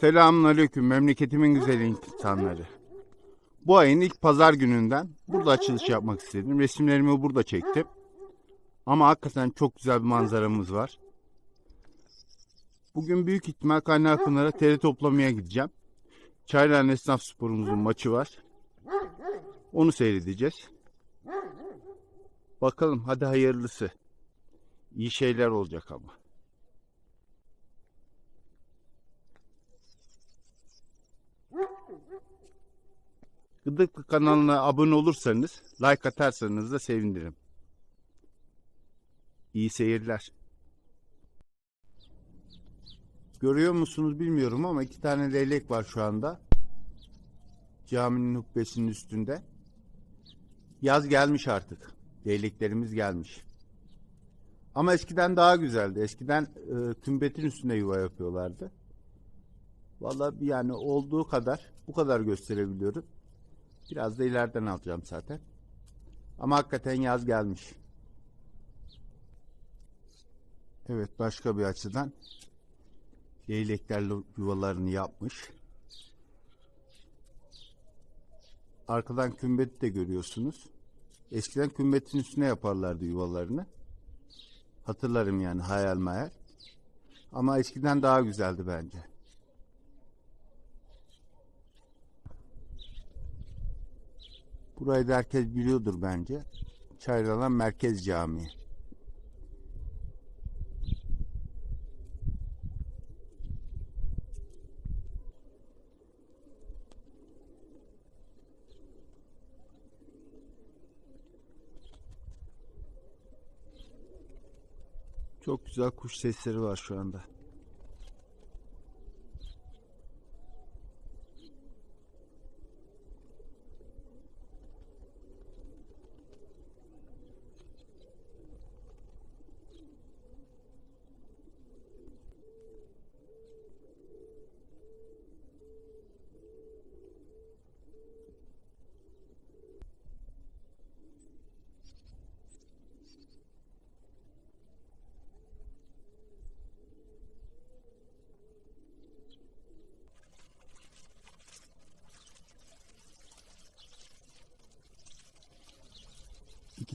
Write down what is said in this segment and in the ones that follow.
Selamünaleyküm memleketimin güzel insanları. Bu ayın ilk pazar gününden burada açılış yapmak istedim. Resimlerimi burada çektim. Ama hakikaten çok güzel bir manzaramız var. Bugün büyük ihtimal Kaynarpınar'a teri toplamaya gideceğim. Çaylan Esnaf Sporumuzun maçı var. Onu seyredeceğiz. Bakalım hadi hayırlısı. İyi şeyler olacak ama. Gıdıklı kanalına abone olursanız, like atarsanız da sevinirim. İyi seyirler. Görüyor musunuz bilmiyorum ama iki tane leylek var şu anda. Caminin hubbesinin üstünde. Yaz gelmiş artık. Leyleklerimiz gelmiş. Ama eskiden daha güzeldi. Eskiden e, tümbetin üstünde yuva yapıyorlardı. Vallahi yani olduğu kadar bu kadar gösterebiliyorum. Biraz da ileriden alacağım zaten. Ama hakikaten yaz gelmiş. Evet başka bir açıdan leyleklerle yuvalarını yapmış. Arkadan kümbeti de görüyorsunuz. Eskiden kümbetin üstüne yaparlardı yuvalarını. Hatırlarım yani hayal mayal. Ama eskiden daha güzeldi bence. Burayı da herkes biliyordur bence. Çayralan Merkez Camii. Çok güzel kuş sesleri var şu anda.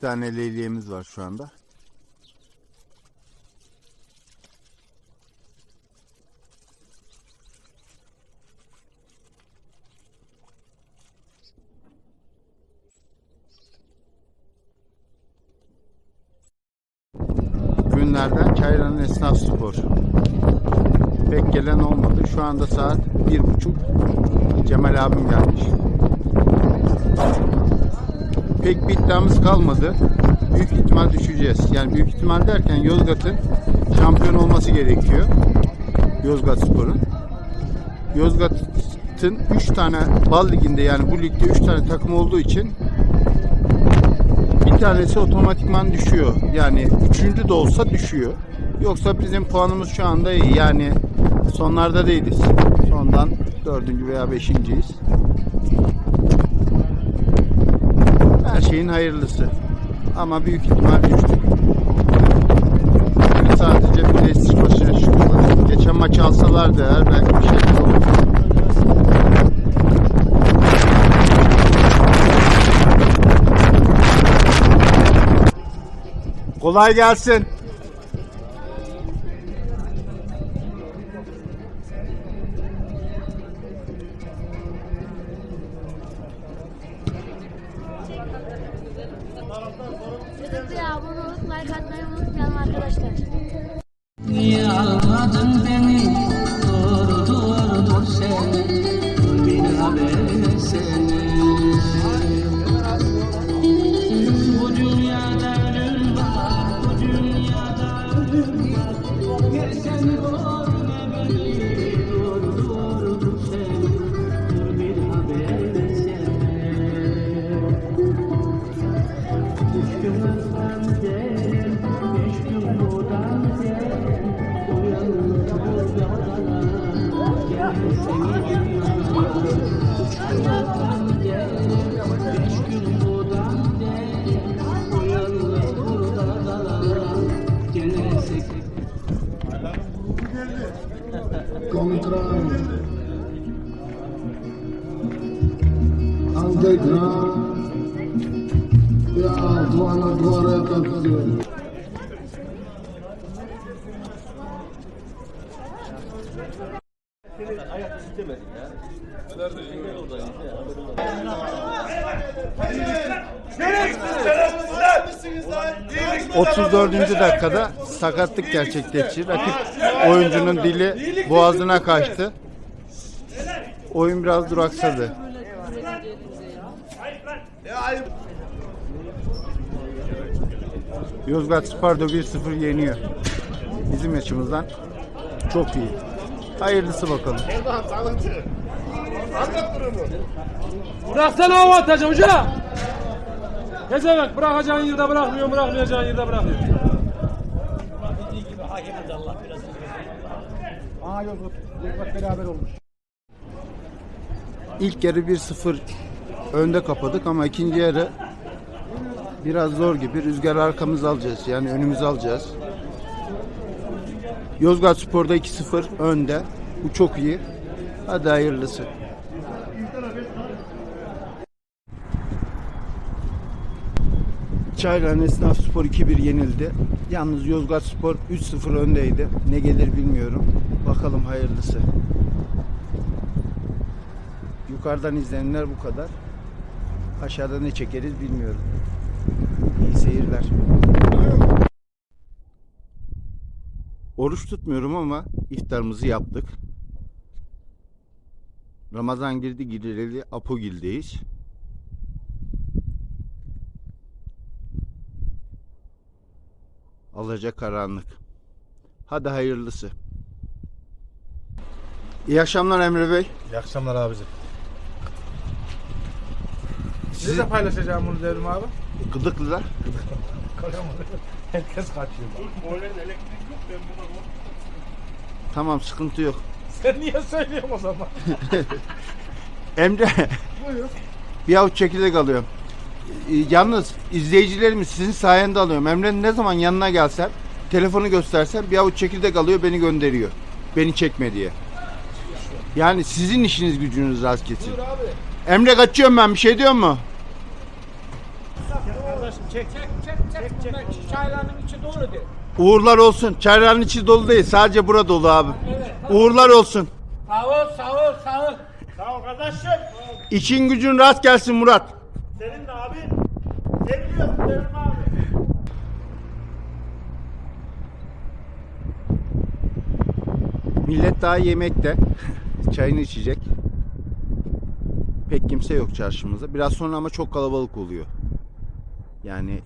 Tane leyleğimiz var şu anda. Günlerden Çayran'ın Esnaf Spor. Pek gelen olmadı. Şu anda saat bir buçuk. Cemal abim gelmiş pek bir iddiamız kalmadı. Büyük ihtimal düşeceğiz. Yani büyük ihtimal derken Yozgat'ın şampiyon olması gerekiyor. Yozgat Spor'un. Yozgat'ın 3 tane bal liginde yani bu ligde 3 tane takım olduğu için bir tanesi otomatikman düşüyor. Yani üçüncü de olsa düşüyor. Yoksa bizim puanımız şu anda iyi. Yani sonlarda değiliz. Sondan dördüncü veya beşinciyiz. Her şeyin hayırlısı. Ama büyük ihtimal düştük. Yani sadece prestij maçına çıkıyorlar. Geçen maçı alsalardı eğer belki bir şeyler olur. Kolay gelsin. Videoya abone olup like atmayı unutmayalım arkadaşlar. Niye almadın beni Underground. Ya duvara duvara takılıyor. Evet. 34. dakikada sakatlık gerçekleşti. Rakip oyuncunun dili boğazına kaçtı. Oyun biraz duraksadı. Yozgat Sparta 1-0 yeniyor. Bizim açımızdan çok iyi. Hayırlısı bakalım. Bıraksana o avantajı hoca. Gezemek bırakacağın yerde bırakmıyor, bırakmayacağın yerde bırakıyor. İlk yarı 1-0 önde kapadık ama ikinci yarı biraz zor gibi. Rüzgar arkamızı alacağız. Yani önümüzü alacağız. Yozgat Spor'da 2-0 önde. Bu çok iyi. Hadi hayırlısı. Çaylan Esnaf Spor 2-1 yenildi. Yalnız Yozgat Spor 3-0 öndeydi. Ne gelir bilmiyorum. Bakalım hayırlısı. Yukarıdan izlenenler bu kadar. Aşağıda ne çekeriz bilmiyorum. İyi seyirler. Oruç tutmuyorum ama iftarımızı yaptık. Ramazan girdi gireli Apogil'deyiz. Alacak karanlık. Hadi hayırlısı. İyi akşamlar Emre Bey. İyi akşamlar abicim. Siz de paylaşacağım bunu devrim abi. Gıdıklılar. Herkes kaçıyor. Tamam sıkıntı yok. Sen niye söylüyorsun o zaman? Emre. bir avuç çekirdek alıyorum. Ee, Yalnız izleyicilerimiz sizin sayende alıyorum. Emre'nin ne zaman yanına gelsem, telefonu göstersem bir avuç çekirdek alıyor beni gönderiyor. Beni çekme diye. Yani sizin işiniz gücünüz rast kesin. Emre kaçıyorum ben bir şey diyor mu? Uğurlar olsun. Çayların içi dolu değil. Sadece bura dolu abi. Uğurlar olsun. Sağ ol, sağ ol, sağ ol. Sağ ol kardeşim. İşin gücün rast gelsin Murat. Senin de abi. Seviliyorsun Devrim abi. Millet daha yemekte. Çayını içecek. Pek kimse yok çarşımızda. Biraz sonra ama çok kalabalık oluyor. Yani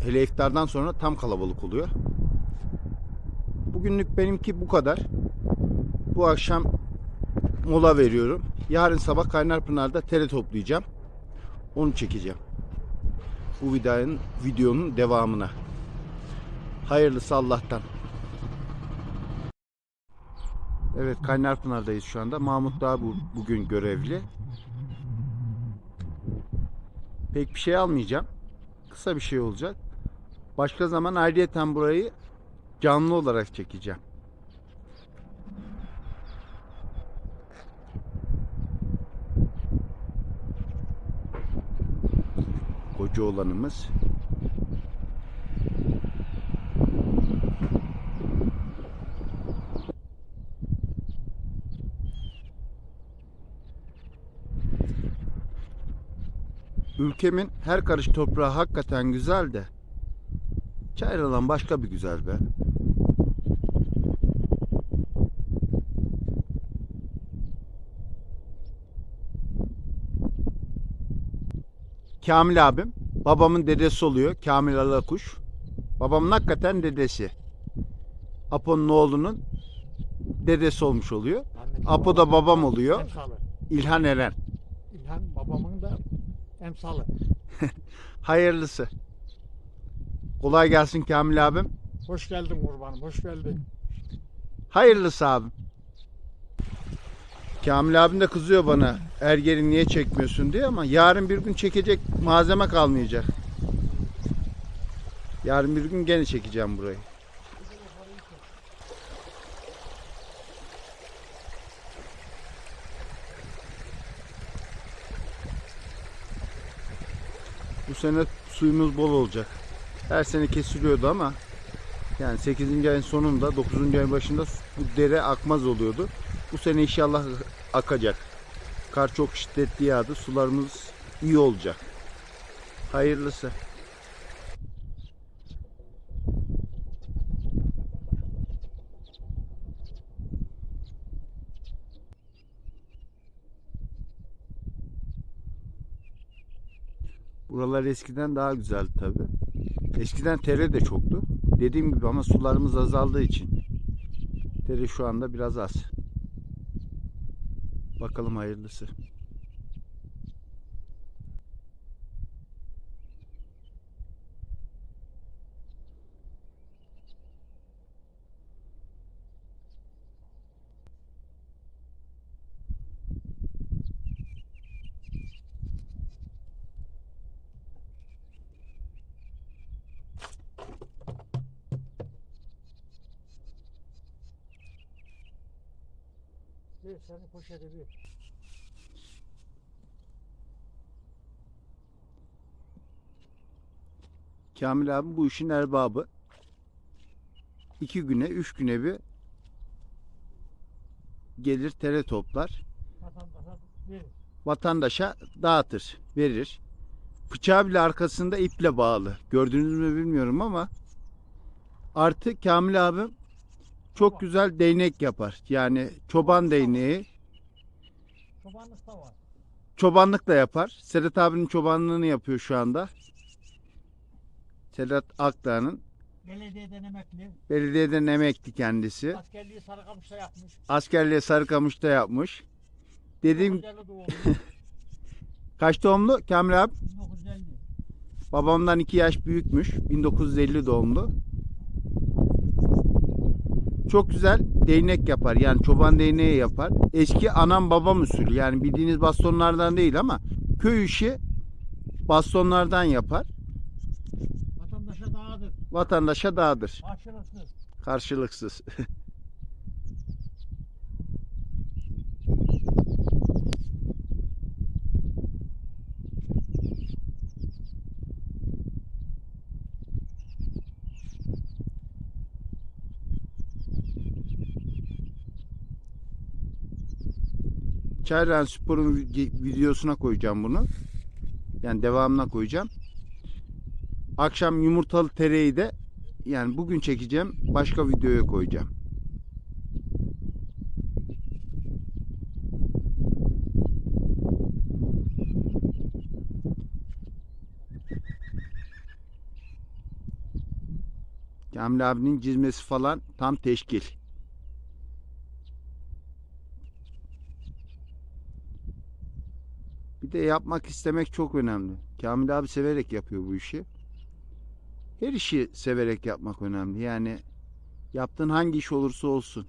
hele iftardan sonra tam kalabalık oluyor. Bugünlük benimki bu kadar. Bu akşam mola veriyorum. Yarın sabah Kaynarpınar'da tere toplayacağım. Onu çekeceğim. Bu videonun, videonun devamına. Hayırlısı Allah'tan. Evet Kaynarpınar'dayız şu anda. Mahmut daha bu, bugün görevli. Pek bir şey almayacağım. Kısa bir şey olacak. Başka zaman ayrıyeten burayı canlı olarak çekeceğim. Koca olanımız. Ülkemin her karış toprağı hakikaten güzel de Çayralan başka bir güzel be. Kamil abim babamın dedesi oluyor. Kamil Alakuş. Babamın hakikaten dedesi. Apo'nun oğlunun dedesi olmuş oluyor. Apo da babam oluyor. İlhan Eren. Emsalı. Hayırlısı. Kolay gelsin Kamil abim. Hoş geldin kurbanım, hoş geldin. Hayırlısı abim. Kamil abim de kızıyor bana. Ergeri niye çekmiyorsun diye ama yarın bir gün çekecek malzeme kalmayacak. Yarın bir gün gene çekeceğim burayı. Bu sene suyumuz bol olacak. Her sene kesiliyordu ama yani 8. ayın sonunda 9. ayın başında bu dere akmaz oluyordu. Bu sene inşallah akacak. Kar çok şiddetli yağdı. Sularımız iyi olacak. Hayırlısı. Buralar eskiden daha güzeldi tabi. Eskiden tere de çoktu. Dediğim gibi ama sularımız azaldığı için tere şu anda biraz az. Bakalım hayırlısı. Bir seni poşete bir. Kamil abi bu işin erbabı. İki güne, üç güne bir gelir tere toplar. Vatandaşa bir. Vatandaşa dağıtır, verir. Bıçağı bile arkasında iple bağlı. Gördünüz mü bilmiyorum ama artı Kamil abim çok güzel değnek yapar. Yani çoban değneği Çobanlık da var. çobanlık da yapar. Sedat abinin çobanlığını yapıyor şu anda. Sedat Akdağ'ın Belediyeden emekli. belediyeden emekli kendisi. Askerliği Sarıkamış'ta yapmış. Askerliğe Sarıkamış'ta yapmış. Dediğim 1950 doğumlu. kaç doğumlu Kamil abi? 1950. Babamdan 2 yaş büyükmüş. 1950 doğumlu. Çok güzel değnek yapar. Yani çoban değneği yapar. Eski anam babam usulü. Yani bildiğiniz bastonlardan değil ama köy işi bastonlardan yapar. Vatandaşa dağıdır. Vatandaşa dağıdır. Karşılıksız. Karşılıksız. Çayran Spor'un vide- videosuna koyacağım bunu. Yani devamına koyacağım. Akşam yumurtalı tereyi de yani bugün çekeceğim başka videoya koyacağım. Kamil abinin çizmesi falan tam teşkil. De yapmak istemek çok önemli. Kamil abi severek yapıyor bu işi. Her işi severek yapmak önemli. Yani yaptığın hangi iş olursa olsun.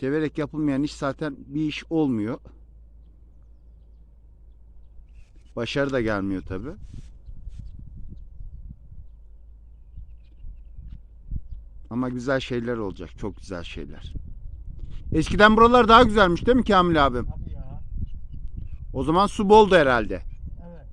Severek yapılmayan iş zaten bir iş olmuyor. Başarı da gelmiyor tabi. Ama güzel şeyler olacak. Çok güzel şeyler. Eskiden buralar daha güzelmiş değil mi Kamil abim? O zaman su boldu herhalde. Evet.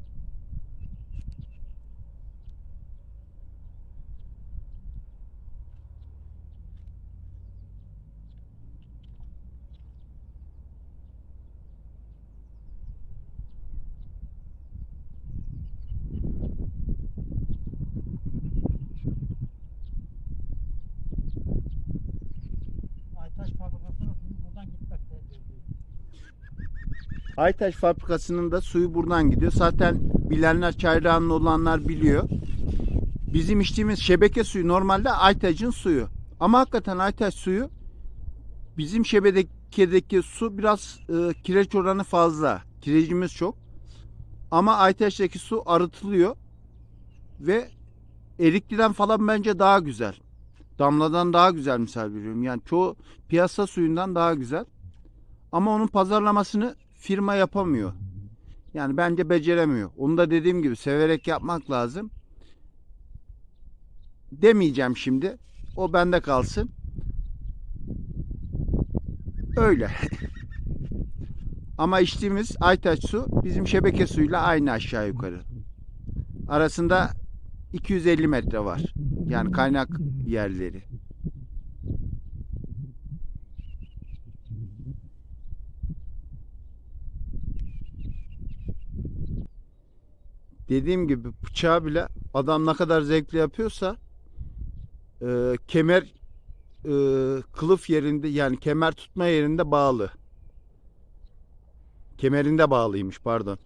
Aytaş fabrikasının suyu buradan gitmekte. Aytaş fabrikasının da suyu buradan gidiyor. Zaten bilenler çayrağında olanlar biliyor. Bizim içtiğimiz şebeke suyu normalde Aytaş'ın suyu. Ama hakikaten Aytaş suyu bizim şebekedeki su biraz e, kireç oranı fazla. Kirecimiz çok. Ama Aytaş'taki su arıtılıyor ve Erikli'den falan bence daha güzel. Damladan daha güzel misal veriyorum. Yani çoğu piyasa suyundan daha güzel. Ama onun pazarlamasını firma yapamıyor. Yani bence beceremiyor. Onu da dediğim gibi severek yapmak lazım. Demeyeceğim şimdi. O bende kalsın. Öyle. Ama içtiğimiz Aytaç su bizim şebeke suyuyla aynı aşağı yukarı. Arasında 250 metre var. Yani kaynak yerleri. Dediğim gibi bıçağı bile adam ne kadar zevkli yapıyorsa e, kemer e, kılıf yerinde yani kemer tutma yerinde bağlı. Kemerinde bağlıymış pardon.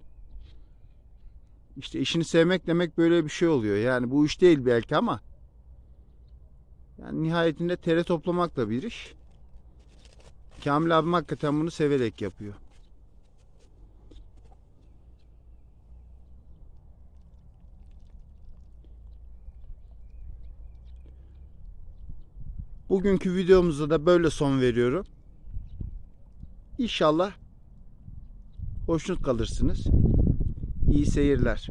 İşte işini sevmek demek böyle bir şey oluyor. Yani bu iş değil belki ama yani nihayetinde tere toplamak da bir iş. Kamil abim hakikaten bunu severek yapıyor. Bugünkü videomuza da böyle son veriyorum. İnşallah hoşnut kalırsınız. İyi seyirler.